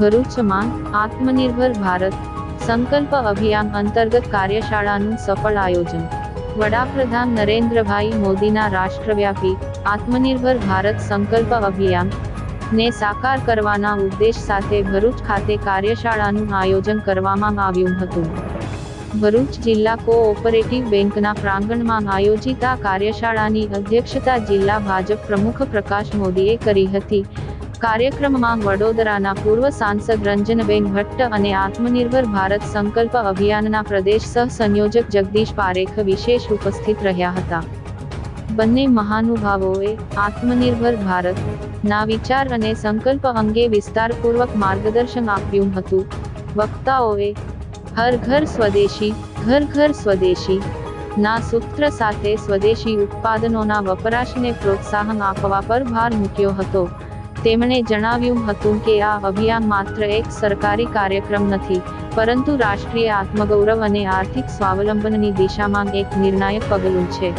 ભરૂચમાં આત્મનિર્ભર ભારત સંકલ્પ અભિયાન અંતર્ગત કાર્યશાળાનું સફળ આયોજન. વડાપ્રધાન નરેન્દ્રભાઈ મોદીના રાષ્ટ્રવ્યાપી આત્મનિર્ભર ભારત સંકલ્પ અભિયાન ને સાકાર કરવાના ઉદ્દેશ સાથે ભરૂચ ખાતે કાર્યશાળાનું આયોજન કરવામાં આવ્યું હતું. ભરૂચ જિલ્લા કોઓપરેટિવ બેંકના પ્રાંગણમાં આયોજિત આ કાર્યશાળાની અધ્યક્ષતા જિલ્લા ભાજપ પ્રમુખ પ્રકાશ મોદીએ કરી હતી. કાર્યક્રમમાં વડોદરાના પૂર્વ સાંસદ રંજનબેન ભટ્ટ અને આત્મનિર્ભર ભારત સંકલ્પ અભિયાનના પ્રદેશ સહ સંયોજક જગદીશ પારેખ વિશેષ ઉપસ્થિત રહ્યા હતા. બંને મહાનુભાવોએ આત્મનિર્ભર ભારત, ના વિચાર અને સંકલ્પ અંગે વિસ્તારપૂર્વક માર્ગદર્શન આપ્યું હતું. વક્તાઓએ, હર ઘર સ્વદેશી, ઘર ઘર સ્વદેશી, ના સૂત્ર સાથે સ્વદેશી ઉત્પાદનોના વપરાશને પ્રોત્સાહન આપવા પર ભાર મૂક્યો હતો. તેમણે જણાવ્યું હતું કે આ અભિયાન માત્ર એક સરકારી કાર્યક્રમ નથી, પરંતુ રાષ્ટ્રીય આત્મગૌરવ અને આર્થિક સ્વાવલંબનની દિશામાં એક નિર્ણાયક પગલું છે.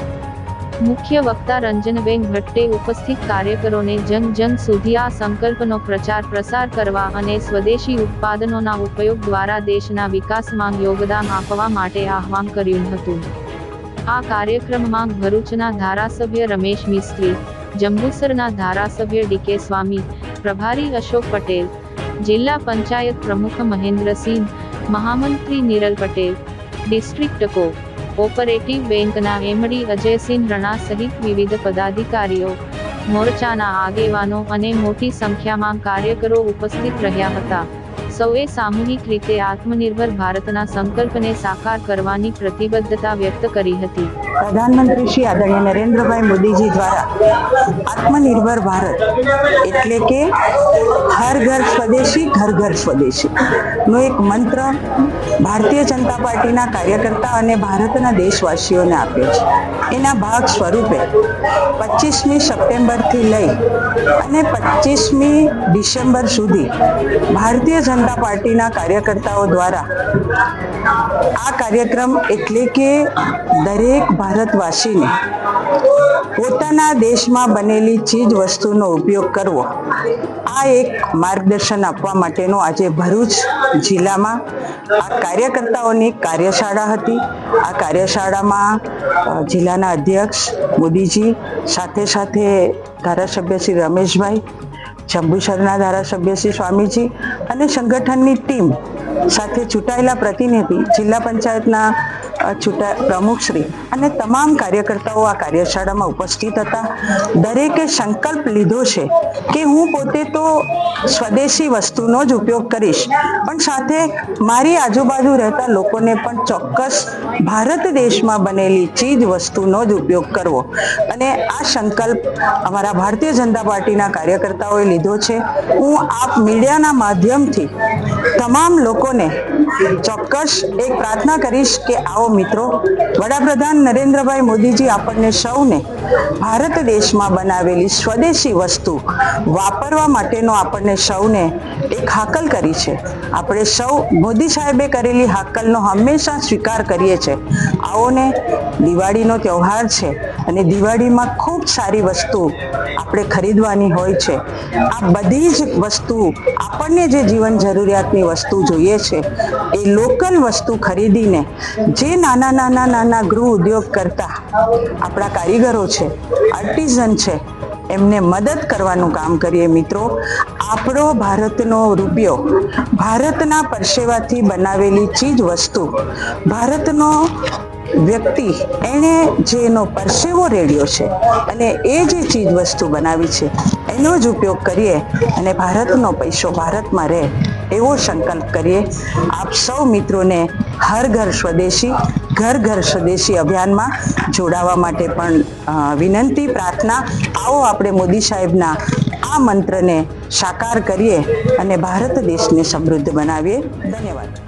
મુખ્ય વક્તા રંજનબેન ભટ્ટે ઉપસ્થિત કાર્યકરોને જન જન સુધી આ સંકલ્પનો પ્રચાર પ્રસાર કરવા અને સ્વદેશી ઉત્પાદનોના ઉપયોગ દ્વારા દેશના વિકાસમાં યોગદાન આપવા માટે આહવાન કર્યું હતું. આ કાર્યક્રમમાં ભરૂચના ધારાસભ્ય રમેશ મિસ્ત્રી જંબુસરના ધારાસભ્ય ડીકે સ્વામી, પ્રભારી અશોક પટેલ, જિલ્લા પંચાયત પ્રમુખ મહેન્દ્રસિંહ, મહામંત્રી નિરલ પટેલ, ડિસ્ટ્રિક્ટ કો ઓપરેટિવ બેંકના એમડી અજયસિંહ રણા સહિત વિવિધ પદાધિકારીઓ, મોરચાના આગેવાનો અને મોટી સંખ્યામાં કાર્યકરો ઉપસ્થિત રહ્યા હતા. સૌએ સામૂહિક રીતે આત્મનિર્ભર ભારતના સંકલ્પને સાકાર કરવાની પ્રતિબદ્ધતા વ્યક્ત કરી હતી. પ્રધાનમંત્રી શ્રી આદરણીય નરેન્દ્રભાઈ મોદીજી દ્વારા આત્મનિર્ભર ભારત એટલે કે હર ઘર સ્વદેશી, ઘર ઘર સ્વદેશી નો એક મંત્ર ભારતીય જનતા પાર્ટીના કાર્યકર્તા અને ભારતના દેશવાસીઓને આપ્યો છે. એના ભાગ સ્વરૂપે પચીસમી સપ્ટેમ્બરથી લઈ અને પચીસમી ડિસેમ્બર સુધી ભારતીય જનતા પાર્ટીના કાર્યકર્તાઓ દ્વારા આ કાર્યક્રમ એટલે કે દરેક ભારતવાસીને પોતાના દેશમાં બનેલી ચીજ વસ્તુનો ઉપયોગ કરવો, આ એક માર્ગદર્શન આપવા માટેનો આજે ભરૂચ જિલ્લામાં આ કાર્યકર્તાઓની કાર્યશાળા હતી. આ કાર્યશાળામાં જિલ્લાના અધ્યક્ષ મોદીજી, સાથે સાથે ધારાસભ્ય શ્રી રમેશભાઈ જંબુસરના ધારાસભ્ય શ્રી સ્વામીજી અને સંગઠનની ટીમ સાથે ચૂંટાયેલા પ્રતિનિધિ, જિલ્લા પંચાયતના ચૂંટા, પ્રમુખશ્રી અને તમામ કાર્યકર્તાઓ આ કાર્યશાળામાં ઉપસ્થિત હતા. દરેકે સંકલ્પ લીધો છે કે હું પોતે તો સ્વદેશી વસ્તુનો જ ઉપયોગ કરીશ, પણ સાથે મારી આજુબાજુ રહેતા લોકોને પણ ચોક્કસ ભારત દેશમાં બનેલી ચીજ વસ્તુનો જ ઉપયોગ કરવો. અને આ સંકલ્પ અમારા ભારતીય જનતા પાર્ટીના કાર્યકર્તાઓએ લીધો છે. હું આપ મીડિયાના માધ્યમથી તમામ લોકોને ચોક્કસ એક પ્રાર્થના કરીશ કે આવો મિત્રો, વડાપ્રધાન નરેન્દ્રભાઈ મોદીજી આપણને સૌને ભારત દેશમાં બનાવેલી સ્વદેશી વસ્તુ વાપરવા માટેનો આપણને સૌને એક હાકલ કરી છે. આપણે સૌ મોદી સાહેબે કરેલી હાકલનો હંમેશા સ્વીકાર કરીએ છીએ. આવો ને દિવાળીનો તહેવાર છે અને દિવાળીમાં ખૂબ સારી વસ્તુ આપણે ખરીદવાની હોય છે. આ બધી જ વસ્તુ આપણને જે જીવન જરૂરિયાતની વસ્તુ જોઈએ છે. એ લોકલ વસ્તુ ખરીદીને જે નાના નાના નાના ગૃહ ઉદ્યોગ કરતા આપણા કારીગરો છે આર્ટિઝન છે, એમને મદદ કરવાનું કામ કરીએ મિત્રો. આપણો ભારતનો રૂપિયો ભારતના પરસેવાથી બનાવેલી ચીજ વસ્તુ ભારતનો વ્યક્તિ એણે જે એનો પરસેવો રેડ્યો છે અને એ જે ચીજ વસ્તુ બનાવી છે, એનો જ ઉપયોગ કરીએ અને ભારતનો પૈસો ભારતમાં રહે. એવો સંકલ્પ કરીએ. આપ સૌ મિત્રોને હર ઘર સ્વદેશી, ઘર ઘર સ્વદેશી અભિયાનમાં જોડાવા માટે પણ વિનંતી, પ્રાર્થના. આવો આપણે મોદી સાહેબના આ મંત્રને સાકાર કરીએ અને ભારત દેશને સમૃદ્ધ બનાવીએ. ધન્યવાદ.